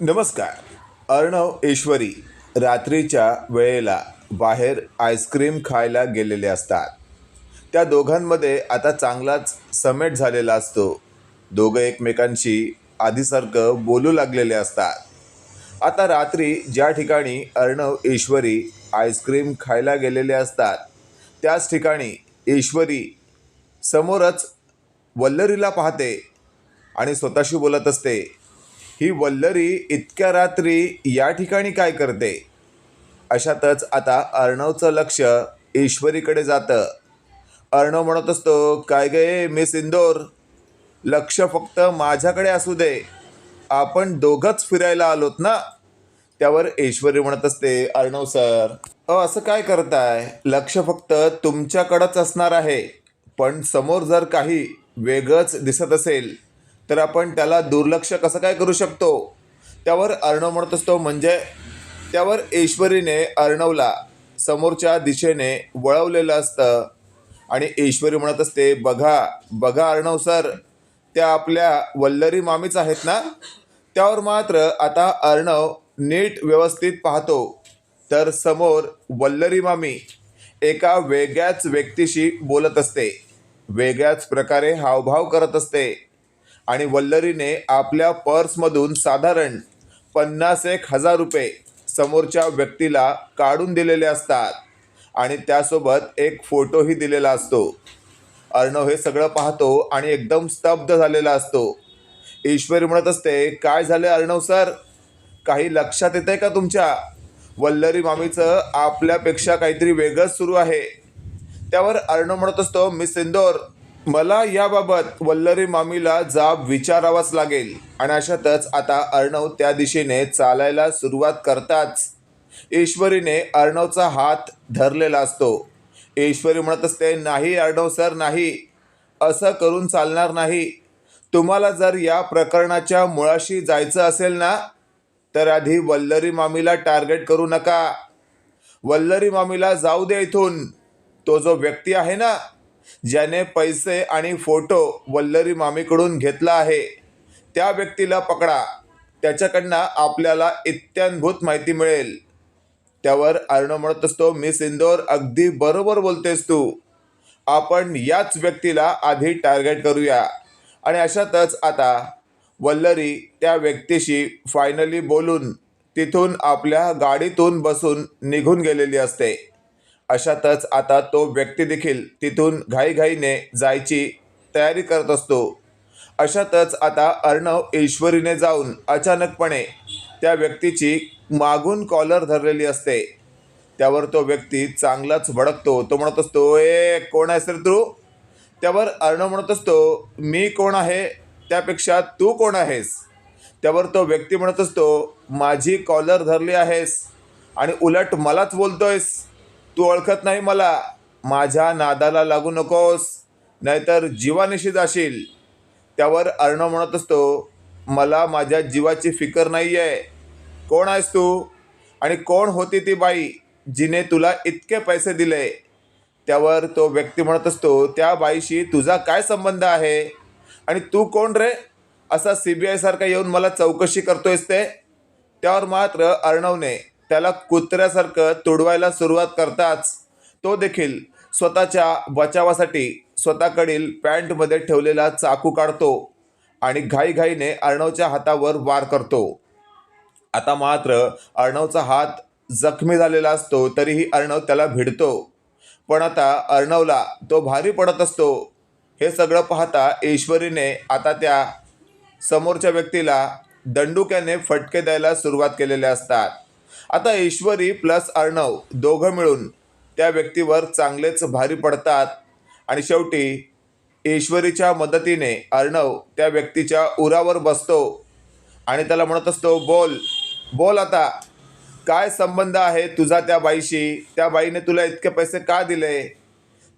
नमस्कार. अर्णव ईश्वरी रात्रीच्या वेळेला बाहेर आईस्क्रीम खायला गेलेले असतात. त्या दोघांमध्ये आता चांगलाच समेट झालेला असतो. दोघं एकमेकांशी आधीसारखं बोलू लागलेले असतात. आता रात्री ज्या ठिकाणी अर्णव ईश्वरी आईस्क्रीम खायला गेलेले असतात त्याच ठिकाणी ईश्वरी समोरच वल्लरीला पाहते आणि स्वतःशी बोलत असते. ही वल्लरी इतक्या रात्री या ठिकाणी काय करते? अशातच आता अर्णवचं लक्ष ईश्वरीकडे जातं. अर्णव म्हणत असतो काय गे मिस इंदोर लक्ष फक्त माझ्याकडे असू दे. आपण दोघंच फिरायला आलोत ना? त्यावर ईश्वरी म्हणत असते अर्णव सर अ असं काय करताय? लक्ष फक्त तुमच्याकडंच असणार आहे. पण समोर जर काही वेगळंच दिसत असेल तर आपण त्याला दुर्लक्ष कसं काय करू शकतो? त्यावर अर्णव म्हणत असतो म्हणजे त्यावर ईश्वरीने अर्णवला समोरच्या दिशेने वळवलेलं असतं. आणि ईश्वरी म्हणत असते बघा बघा अर्णव सर त्या आपल्या वल्लरी मामीच आहेत ना? त्यावर मात्र आता अर्णव नीट व्यवस्थित पाहतो. तर समोर वल्लरी मामी एका वेगळ्याच व्यक्तीशी बोलत असते. वेगळ्याच प्रकारे हावभाव करत असते. आणि वल्लरीने आपल्या पर्समधून साधारण पन्नास एक हजार रुपये समोरच्या व्यक्तीला काढून दिलेले असतात. आणि त्यासोबत एक फोटोही दिलेला असतो. अर्णव हे सगळं पाहतो आणि एकदम स्तब्ध झालेला असतो. ईश्वरी म्हणत असते काय झालं अर्णव सर? काही लक्षात येतं आहे का तुमच्या? वल्लरी मामीचं आपल्यापेक्षा काहीतरी वेगळंच सुरू आहे. त्यावर अर्णव म्हणत असतो मिस इंदोर मला याबाबत वल्लरी मामीला जाब विचारावाच लागेल. आणि अशातच आता अर्णव त्या दिशेने चालायला सुरुवात करताच ईश्वरीने अर्णवचा हात धरलेला असतो. ईश्वरी म्हणत असते नाही अर्णव सर नाही. असं करून चालणार नाही. तुम्हाला जर या प्रकरणाच्या मुळाशी जायचं असेल ना तर आधी वल्लरी मामीला टार्गेट करू नका. वल्लरी मामीला जाऊ दे इथून. तो जो व्यक्ती आहे ना ज्याने पैसे आणि फोटो वल्लरी मामीकडून घेतला आहे त्या व्यक्तीला पकडा. त्याच्याकडनं आपल्याला इत्यानभूत माहिती मिळेल. त्यावर अर्णव म्हणत असतो मिस इंदोर अगदी बरोबर बोलतेस तू. आपण याच व्यक्तीला आधी टार्गेट करूया. आणि अशातच आता वल्लरी त्या व्यक्तीशी फायनली बोलून तिथून आपल्या गाडीतून बसून निघून गेलेली असते. अशातच आता तो व्यक्ती देखील तिथून घाईघाईने जायची तयारी करत असतो. अशातच आता अर्णव ईश्वरीने जाऊन अचानकपणे त्या व्यक्तीची मागून कॉलर धरलेली असते. त्यावर तो व्यक्ती चांगलाच भडकतो. तो म्हणत असतो ए कोण आहेस रे तू? त्यावर अर्णव म्हणत असतो मी कोण आहे? त्यापेक्षा तू कोण आहेस? त्यावर तो व्यक्ती म्हणत असतो माझी कॉलर धरली आहेस आणि उलट मलाच बोलतोयस. तू ओळखत नाही मला. माझ्या नादाला लागू नकोस नाहीतर जीवानिशी जाशील त्यावर अर्णव म्हणत असतो मला माझ्या जीवाची फिकर नाही आहे कोण आहेस तू? आणि कोण होती ती बाई जिने तुला इतके पैसे दिले? त्यावर तो व्यक्ती म्हणत असतो त्या बाईशी तुझा काय संबंध आहे? आणि तू कोण रे? असा सी बी आयसारखा येऊन मला चौकशी करतोयस ते? त्यावर मात्र अर्णवने त्याला कुत्र्यासारखं तुडवायला सुरुवात करताच तो देखील स्वतःच्या बचावासाठी स्वतःकडील पॅन्टमध्ये ठेवलेला चाकू काढतो आणि घाईघाईने अर्णवच्या हातावर वार करतो. आता मात्र अर्णवचा हात जखमी झालेला असतो तरीही अर्णव त्याला भिडतो. पण आता अर्णवला तो भारी पडत असतो. हे सगळं पाहता ईश्वरीने आता त्या समोरच्या व्यक्तीला दंडुक्याने फटके द्यायला सुरुवात केलेल्या असतात. आता ईश्वरी प्लस अर्णव दोघं मिळून त्या व्यक्तीवर चांगलेच भारी पडतात. आणि शेवटी ईश्वरीच्या मदतीने अर्णव त्या व्यक्तीच्या उरावर बसतो. आणि त्याला म्हणत असतो बोल बोल आता. काय संबंध आहे तुझा त्या बाईशी? त्या बाईने तुला इतके पैसे का दिले?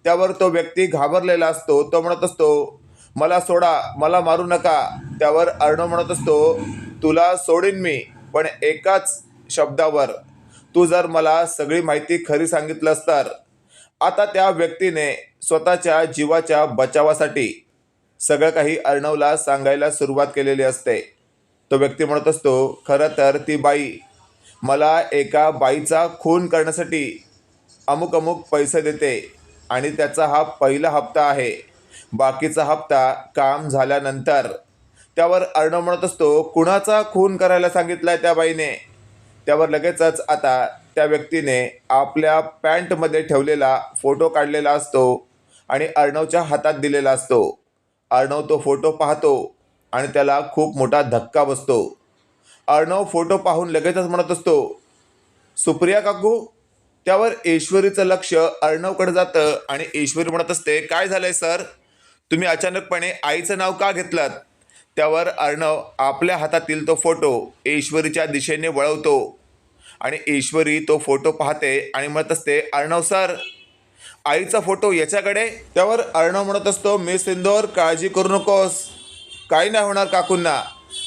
त्यावर तो व्यक्ती घाबरलेला असतो. तो म्हणत असतो मला सोडा मला मारू नका. त्यावर अर्णव म्हणत असतो तुला सोडीन मी पण एकाच शब्दावर. तू जर मला सगळी माहिती खरी सांगितलंस तर आता त्या व्यक्तीने स्वतःच्या जीवाच्या बचावासाठी सगळं काही अर्णवला सांगायला सुरुवात केलेली असते. तो व्यक्ती म्हणत असतो खरं तर ती बाई मला एका बाईचा खून करण्यासाठी अमुक अमुक पैसे देते आणि त्याचा हा पहिला हप्ता आहे. बाकीचा हप्ता काम झाल्यानंतर. त्यावर अर्णव म्हणत असतो कुणाचा खून करायला सांगितला आहे त्या बाईने? त्यावर लगेचच आता त्या व्यक्तीने आपल्या पॅन्टमध्ये ठेवलेला फोटो काढलेला असतो आणि अर्णवच्या हातात दिलेला असतो. अर्णव तो फोटो पाहतो आणि त्याला खूप मोठा धक्का बसतो. अर्णव फोटो पाहून लगेचच म्हणत असतो सुप्रिया काकू त्यावर ईश्वरीचं लक्ष अर्णवकडे जातं. आणि ईश्वरी म्हणत असते काय झालंय सर? तुम्ही अचानकपणे आईचं नाव का घेतलं त्यावर अर्णव आपल्या हातातील तो फोटो ईश्वरीच्या दिशेने वळवतो. आणि ईश्वरी तो फोटो पाहते आणि म्हणत असते अर्णव सर आईचा फोटो याच्याकडे? त्यावर अर्णव म्हणत असतो मी सिंदोर काळजी करू नकोस. काही नाही होणार काकूंना.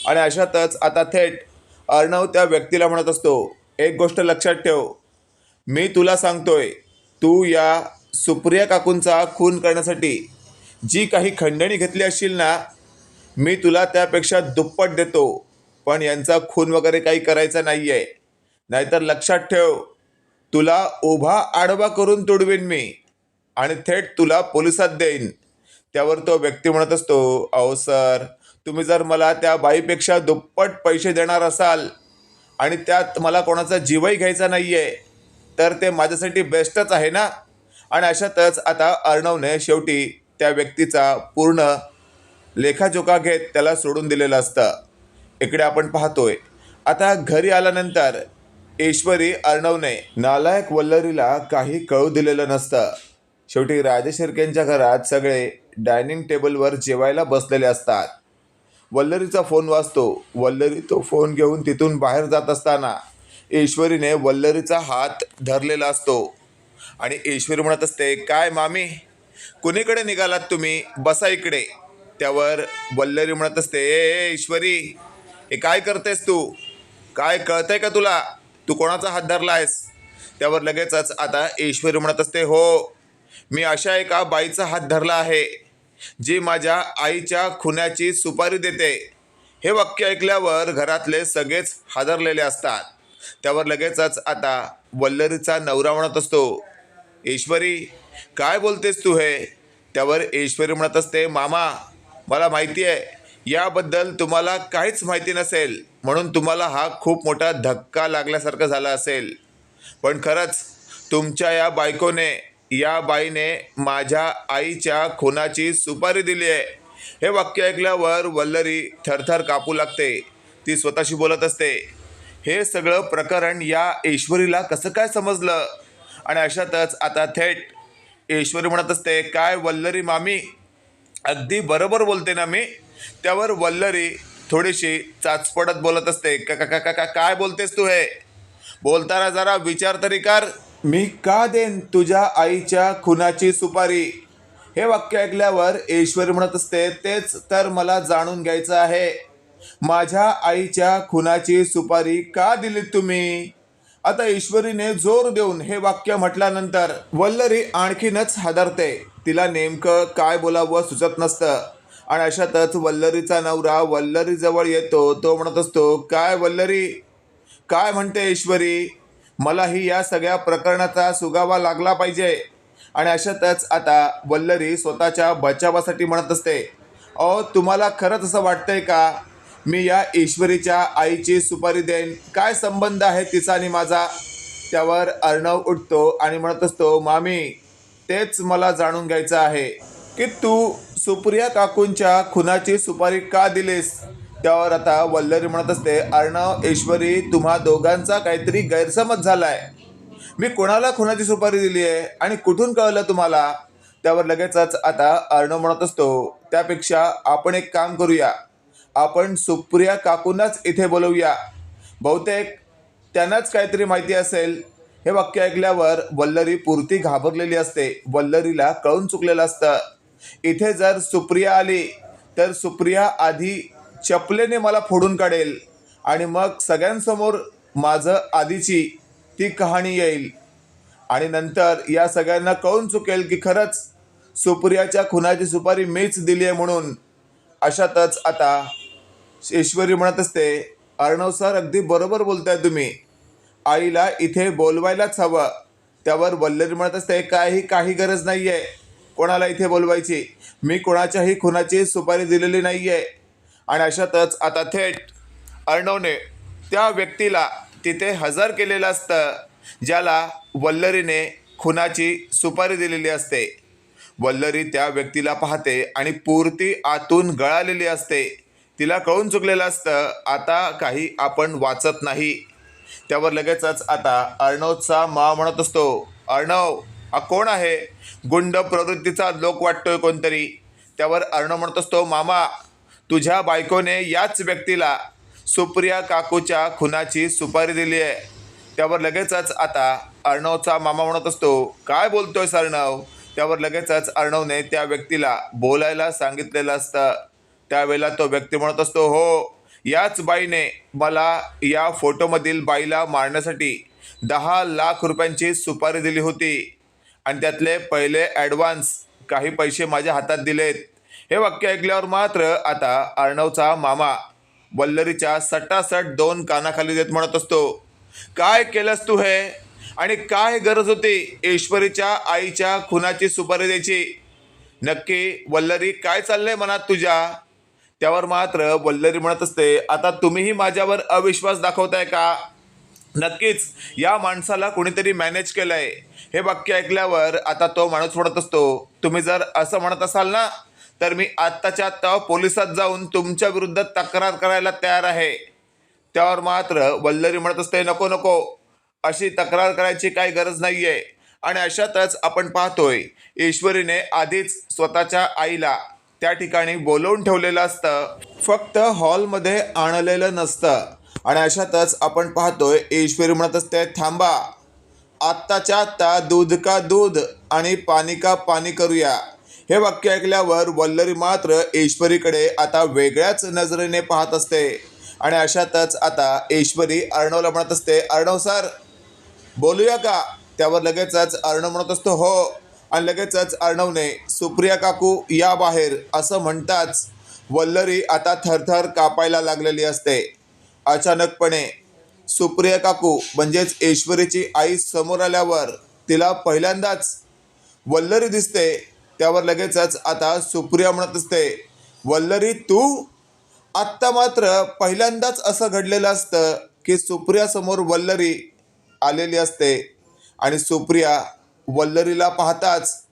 आणि अशातच आता थेट अर्णव त्या व्यक्तीला म्हणत असतो एक गोष्ट लक्षात ठेव. मी तुला सांगतोय तू या सुप्रिया काकूंचा खून करण्यासाठी जी काही खंडणी घेतली असशील ना मी तुला त्यापेक्षा दुप्पट देतो पण यांचा खून वगैरे काही करायचा नाही आहे नाहीतर लक्षात ठेव तुला उभा आडवा करून तुडवीन मी आणि थेट तुला पोलिसात देईन. त्यावर तो व्यक्ती म्हणत असतो अहो सर तुम्ही जर मला त्या बाईपेक्षा दुप्पट पैसे देणार असाल आणि त्यात मला कोणाचा जीवही घ्यायचा नाही आहे तर ते माझ्यासाठी बेस्टच आहे ना? आणि अशातच आता अर्णवने शेवटी त्या व्यक्तीचा पूर्ण लेखाजोखा घेत त्याला सोडून दिलेलं असतं. इकडे आपण पाहतोय. आता घरी आल्यानंतर ईश्वरी अर्णवने नालायक वल्लरीला काही कळू दिलेलं नसतं. शेवटी राजशिर्केंच्या घरात सगळे डायनिंग टेबलवर जेवायला बसलेले असतात. वल्लरीचा फोन वाजतो. वल्लरी तो फोन घेऊन तिथून बाहेर जात असताना ईश्वरीने वल्लरीचा हात धरलेला असतो. आणि ईश्वरी म्हणत असते काय मामी? कुणीकडे निघालात तुम्ही? बसा इकडे. त्यावर वल्लरी म्हणत असते ए ए, ईश्वरी हे काय करतेस तू? काय कळतंय का तुला? तू कोणाचा हात धरला आहेस त्यावर लगेचच आता ईश्वरी म्हणत असते हो मी अशा एका बाईचा हात धरला आहे जी माझ्या आईच्या खुन्याची सुपारी देते. हे वाक्य ऐकल्यावर घरातले सगळेच हादरलेले असतात. त्यावर लगेचच आता वल्लरीचा नवरा म्हणत असतो ईश्वरी काय बोलतेस तू हे? त्यावर ईश्वरी म्हणत असते मामा मला माहिती आहे याबद्दल तुम्हाला काहीच माहिती नसेल म्हणून तुम्हाला हा खूप मोठा धक्का लागल्यासारखं झाला असेल. पण खरंच तुमच्या या बायकोने या बाईने माझ्या आईच्या खुनाची सुपारी दिली आहे. हे वाक्य ऐकल्यावर वल्लरी थरथर कापू लागते. ती स्वतःशी बोलत असते. हे सगळं प्रकरण या ईश्वरीला कसं काय समजलं? आणि अशातच आता थेट ईश्वरी म्हणत असते काय वल्लरी मामी अगदी बरोबर बोलते ना मी. त्यावर वल्लरी थोडीशी चाचपडत बोलत असते. का का का का काय बोलतेस तू हे? बोलताना जरा विचार तरी कर. मी का देन तुझ्या आईच्या खुनाची सुपारी? हे वाक्य ऐकल्यावर ईश्वरी म्हणत असते तेच तर मला जाणून घ्यायचं आहे. माझ्या आईच्या खुनाची सुपारी का दिलीत तुम्ही? आता ईश्वरीने जोर देऊन हे वाक्य म्हटल्यानंतर वल्लरी आणखीनच हादरते. तिला नेमकं काय बोलावं सुचत नसतं. आणि अशातच वल्लरीचा नवरा वल्लरीजवळ येतो. तो म्हणत असतो काय वल्लरी? काय म्हणते ईश्वरी? मलाही या सगळ्या प्रकरणाचा सुगावा लागला पाहिजे. आणि अशातच आता वल्लरी स्वतःच्या बचावासाठी म्हणत असते अहो तुम्हाला खरंच असं वाटतंय का? मी या ईश्वरीच्या आईची सुपारी देईन. काय संबंध आहे तिचा आणि माझा? त्यावर अर्णव उठतो आणि म्हणत असतो मामी तेच मला जाणून घ्यायचं आहे की तू सुप्रिया काकूंच्या खुनाची सुपारी का दिलीस? त्यावर आता वल्लरी म्हणत असते अर्णव ईश्वरी तुम्हा दोघांचा काहीतरी गैरसमज झालाय. मी कोणाला खुनाची सुपारी दिली आहे आणि कुठून कळलं तुम्हाला? त्यावर लगेचच आता अर्णव म्हणत असतो त्यापेक्षा आपण एक काम करूया. आपण सुप्रिया काकूंनाच इथे बोलवूया. बहुतेक त्यांनाच काहीतरी माहिती असेल हे वाक्य ऐकल्यावर वल्लरी पुरती घाबरलेली असते. वल्लरीला कळून चुकलेलं असतं. इथे जर सुप्रिया आली तर सुप्रिया आधी चपलेने मला फोडून काढेल आणि मग सगळ्यांसमोर माझं आधीची ती कहाणी येईल. आणि नंतर या सगळ्यांना कळून चुकेल की खरंच सुप्रियाच्या खुनाची सुपारी मीच दिली आहे म्हणून. अशातच आता ईश्वरी म्हणत असते अर्णव सर अगदी बरोबर बोलताय तुम्ही. आईला इथे बोलवायलाच हवं. त्यावर वल्लरी म्हणत असते काही काही गरज नाही आहे कोणाला इथे बोलवायची? मी कोणाच्याही खुनाची सुपारी दिलेली नाही आहे आणि अशातच आता थेट अर्णवने त्या व्यक्तीला तिथे हजर केलेलं असतं ज्याला वल्लरीने खुनाची सुपारी दिलेली असते. वल्लरी त्या व्यक्तीला पाहते आणि पूर्ती आतून गळालेली असते. तिला कळून चुकलेलं असतं आता काही आपण वाचत नाही. त्यावर लगेचच आता अर्णवचा मा म्हणत असतो अर्णव हा कोण आहे? गुंड प्रवृत्तीचा लोक वाटतोय कोणतरी. त्यावर अर्णव म्हणत असतो मामा तुझ्या बायकोने याच व्यक्तीला सुप्रिया काकूच्या खुनाची सुपारी दिली आहे. त्यावर लगेचच आता अर्णवचा मामा म्हणत असतो काय बोलतोय अर्णव? त्यावर लगेचच अर्णवने त्या व्यक्तीला बोलायला सांगितलेलं असतं. त्यावेळेला तो व्यक्ती म्हणत असतो हो याच बाईने मला या फोटोमधील बाईला मारण्यासाठी दहा लाख रुपयांची सुपारी दिली होती. आणि त्यातले पहिले ॲडव्हान्स काही पैसे माझ्या हातात दिलेत. हे वाक्य ऐकल्यावर मात्र आता अर्णवचा मामा वल्लरीच्या सटासट दोन कानाखाली देत म्हणत असतो काय केलंस तू हे? आणि काय गरज होती ईश्वरीच्या आईच्या खुनाची सुपारी द्यायची? नक्की वल्लरी काय चाललंय मनात तुझ्या? त्यावर मात्र वल्लरी म्हणत असते आता तुम्हीही माझ्यावर अविश्वास दाखवताय का? नक्कीच या माणसाला कुणीतरी मॅनेज केलंय. हे वाक्य ऐकल्यावर आता तो माणूस म्हणत असतो तुम्ही जर असं म्हणत असाल ना तर मी आत्ताच्या आत्ता पोलिसात जाऊन तुमच्या विरुद्ध तक्रार करायला तयार आहे. त्यावर मात्र वल्लरी म्हणत असते नको नको. अशी तक्रार करायची काही गरज नाही आहे आणि अशातच आपण पाहतोय ईश्वरीने आधीच स्वतःच्या आईला त्या ठिकाणी बोलवून ठेवलेलं असतं. फक्त हॉलमध्ये आणलेलं नसतं. आणि अशातच आपण पाहतोय ईश्वरी म्हणत असते थांबा. आत्ताच्या आत्ता दूध का दूध आणि पाणी का पाणी करूया. हे वाक्य ऐकल्यावर वल्लरी मात्र ईश्वरीकडे आता वेगळ्याच नजरेने पाहत असते. आणि अशातच आता ईश्वरी अर्णवला म्हणत असते अर्णव सर बोलूया का? त्यावर लगेचच अर्णव म्हणत असतो हो. आणि लगेचच अर्णवने सुप्रिया काकू या बाहेर असं म्हणताच वल्लरी आता थरथर कापायला लागलेली असते. अचानकपणे सुप्रिया काकू म्हणजेच ईश्वरीची आई समोर आल्यावर तिला पहिल्यांदाच वल्लरी दिसते. त्यावर लगेचच आता सुप्रिया म्हणत असते वल्लरी तू आत्ता मात्र पहिल्यांदाच असं घडलेलं असतं की सुप्रियासमोर वल्लरी आलेली असते आणि सुप्रिया वल्लरीला पाहताच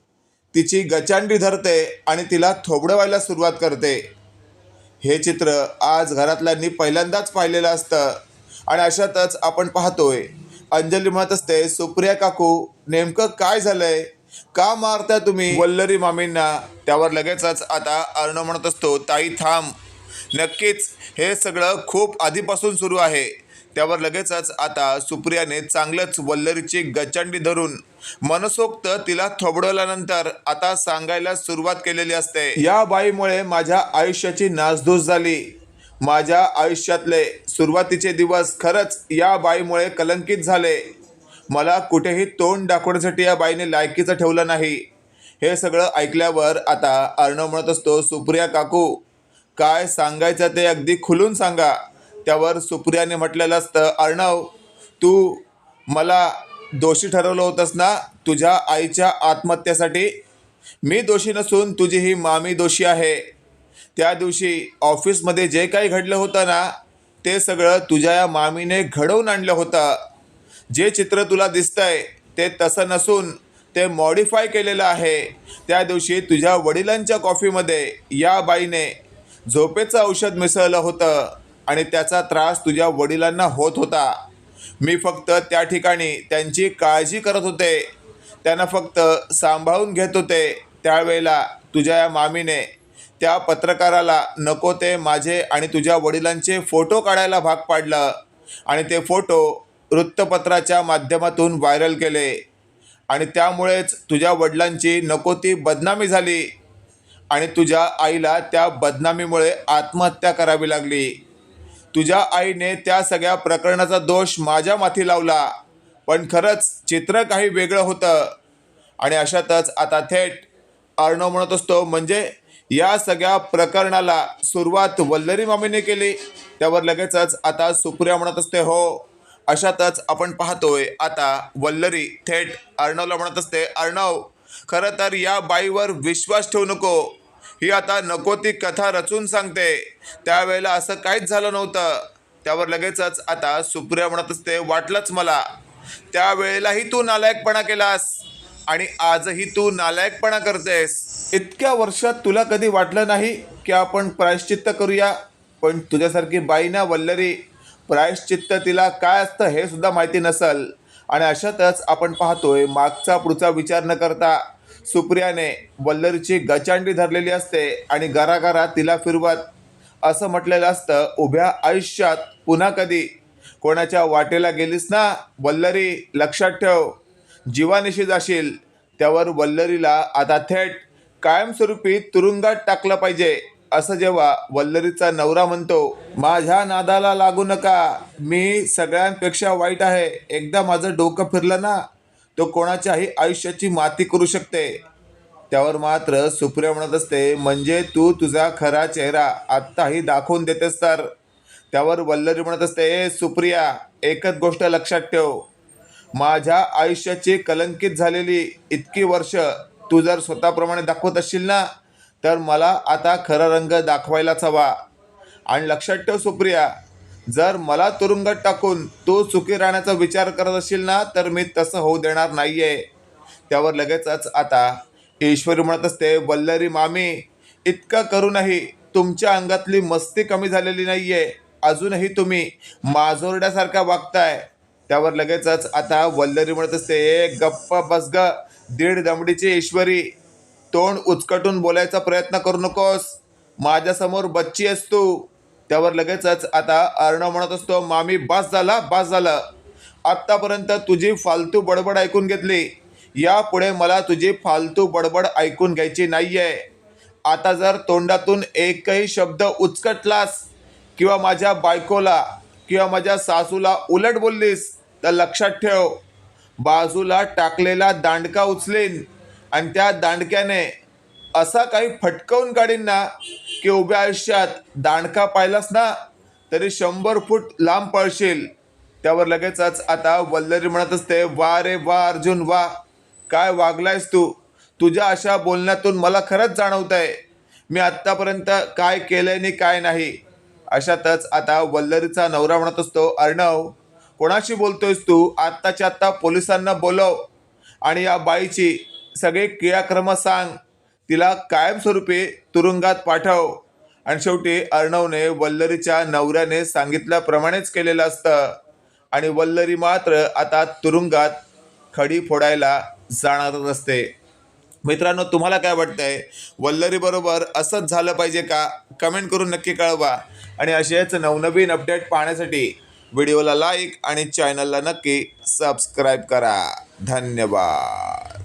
तिची गचांडी धरते आणि तिला थोबडवायला सुरुवात करते. हे चित्र आज घरातल्यांनी पहिल्यांदाच पाहिलेलं असतं आणि अशातच आपण पाहतोय अंजली म्हणत असते सुप्रिया काकू नेमकं काय झालंय? का मारता तुम्ही? वल्लरी मामींना. त्यावर लगेचच आता अर्णव म्हणत असतो ताई थांब. नक्कीच हे सगळं खूप आधीपासून सुरू आहे. त्यावर लगेचच आता सुप्रियाने चांगलंच वल्लरीची गचंडी धरून मनसोक्त तिला थोबडवल्यानंतर आता सांगायला सुरुवात केलेली असते. या बाईमुळे माझ्या आयुष्याची नासधूस झाली. माझ्या आयुष्यातले सुरुवातीचे दिवस खरंच या बाईमुळे कलंकित झाले. मला कुठेही तोंड दाखवण्यासाठी या बाईने लायकीचं ठेवलं नाही. हे सगळं ऐकल्यावर आता अर्णव म्हणत असतो सुप्रिया काकू काय सांगायचं ते अगदी खुलून सांगा. त्यावर सुप्रियाने म्हटलेलं असतं अर्णव तू मला दोषी ठरवलं होतंस ना? तुझ्या आईच्या आत्महत्येसाठी मी दोषी नसून तुझी ही मामी दोषी आहे. त्या दिवशी ऑफिसमध्ये जे काही घडलं होतं ना ते सगळं तुझ्या या मामीने घडवून आणलं होतं. जे चित्र तुला दिसतंय ते तसं नसून ते मॉडिफाय केलेलं आहे. त्या दिवशी तुझ्या वडिलांच्या कॉफीमध्ये या बाईने झोपेचं औषध मिसळलं होतं. आणि त्याचा त्रास तुझ्या वडिलांना होत होता. मी फक्त त्या ठिकाणी त्यांची काळजी करत होते. त्यांना फक्त सांभाळून घेत होते. त्यावेळेला तुझ्या या मामीने त्या पत्रकाराला नको ते माझे आणि तुझ्या वडिलांचे फोटो काढायला भाग पाडलं आणि ते फोटो वृत्तपत्राच्या माध्यमातून व्हायरल केले. आणि त्यामुळेच तुझ्या वडिलांची नको ती बदनामी झाली आणि तुझ्या आईला त्या बदनामीमुळे आत्महत्या करावी लागली. तुझ्या आईने त्या सगळ्या प्रकरणाचा दोष माझ्या माथी लावला. पण खरंच चित्र काही वेगळं होतं. आणि अशातच आता थेट अर्णव म्हणत असतो म्हणजे या सगळ्या प्रकरणाला सुरुवात वल्लरी मामीने केली. त्यावर लगेचच आता सुप्रिया म्हणत असते हो. अशातच आपण पाहतोय आता वल्लरी थेट अर्णवला म्हणत असते अर्णव खरं तर या बाईवर विश्वास ठेवू नको. ही आता नको ती कथा रचून सांगते. त्यावेळेला असं काहीच झालं नव्हतं. त्यावर लगेचच आता सुप्रिया म्हणत असते वाटलंच मला. त्यावेळेलाही तू नालायकपणा केलास. आणि आजही तू नालायकपणा करतेस. इतक्या वर्षात तुला कधी वाटलं नाही की आपण प्रायश्चित्त करूया? पण तुझ्यासारखी बाई ना वल्लरी. प्रायश्चित्त तिला काय असतं हे सुद्धा माहिती नसल. आणि अशातच आपण पाहतोय मागचा पुढचा विचार न करता. सुप्रियाने वल्लरीची गचांडी धरलेली असते आणि घराघरात तिला फिरवत असं म्हटलेलं असतं उभ्या आयुष्यात पुन्हा कधी कोणाच्या वाटेला गेलीस ना? वल्लरी लक्षात ठेव. जीवानिशी जाशील त्यावर वल्लरीला आता थेट कायमस्वरूपी तुरुंगात टाकलं पाहिजे. असं जेव्हा वल्लरीचा नवरा म्हणतो माझ्या नादाला लागू नका. मी सगळ्यांपेक्षा वाईट आहे. एकदा माझं डोकं फिरलं ना तो कोणाच्याही आयुष्याची माती करू शकते. त्यावर मात्र सुप्रिया म्हणत असते म्हणजे तू तुझा खरा चेहरा आत्ताही दाखवून देतेस तर त्यावर वल्लरी म्हणत असते ए सुप्रिया एकच गोष्ट लक्षात ठेव. माझ्या आयुष्याची कलंकित झालेली इतकी वर्ष तू जर स्वतःप्रमाणे दाखवत असशील ना तर मला आता खरा रंग दाखवायलाच हवा. आणि लक्षात ठेव सुप्रिया जर मला तुरुंगात टाकून तू सुखी राहण्याचा विचार करत असशील ना तर मी तसं होऊ देणार नाही आहे त्यावर लगेचच आता ईश्वरी म्हणत असते वल्लरी मामी इतकं करूनही तुमच्या अंगातली मस्ती कमी झालेली नाही आहे अजूनही तुम्ही माजोरड्यासारखा वागताय. त्यावर लगेचच आता वल्लरी म्हणत असते ए गप्प बस ग दीड दमडीची ईश्वरी तोंड उचकटून बोलायचा प्रयत्न करू नकोस. माझ्यासमोर बच्ची आहेस तू. त्यावर लगेचच आता अर्णव म्हणत असतो मामी बास झाला बास झालं. आत्तापर्यंत तुझी फालतू बडबड ऐकून घेतली. यापुढे मला तुझी फालतू बडबड ऐकून घ्यायची नाही आहे आता जर तोंडातून एकही शब्द उचकटलास किंवा माझ्या बायकोला किंवा माझ्या सासूला उलट बोललीस तर लक्षात ठेव. बाजूला टाकलेला दांडका उचलेन आणि त्या दांडक्याने असा काही फटकवून काढीन ना की उभ्या आयुष्यात दांडका पाहिलास ना तरी शंभर फूट लांब पळशील. त्यावर लगेचच आता वल्लरी म्हणत असते वा रे वा अर्जुन वा. काय वागलायस तू? तुझ्या अशा बोलण्यातून मला खरंच जाणवत आहे मी आत्तापर्यंत काय केलंय आणि काय नाही. अशातच आता वल्लरीचा नवरा म्हणत असतो अर्णव कोणाशी बोलतोयस तू? आत्ताच्या आत्ता पोलिसांना बोलव आणि या बाईची सगळे क्रियाक्रम सांग. तिला कायमस्वरूपी तुरुंगात पाठव. आणि शेवटी अर्णवने वल्लरीच्या नवऱ्याने सांगितल्याप्रमाणेच केलेलं असतं. आणि वल्लरी मात्र आता तुरुंगात खडी फोडायला जाणारच असते मित्रांनो तुम्हाला काय वाटतंय? वल्लरी बरोबर असंच झालं पाहिजे का? कमेंट करून नक्की कळवा. आणि असेच नवनवीन अपडेट पाहण्यासाठी व्हिडिओला लाईक आणि चॅनलला नक्की सबस्क्राईब करा. धन्यवाद.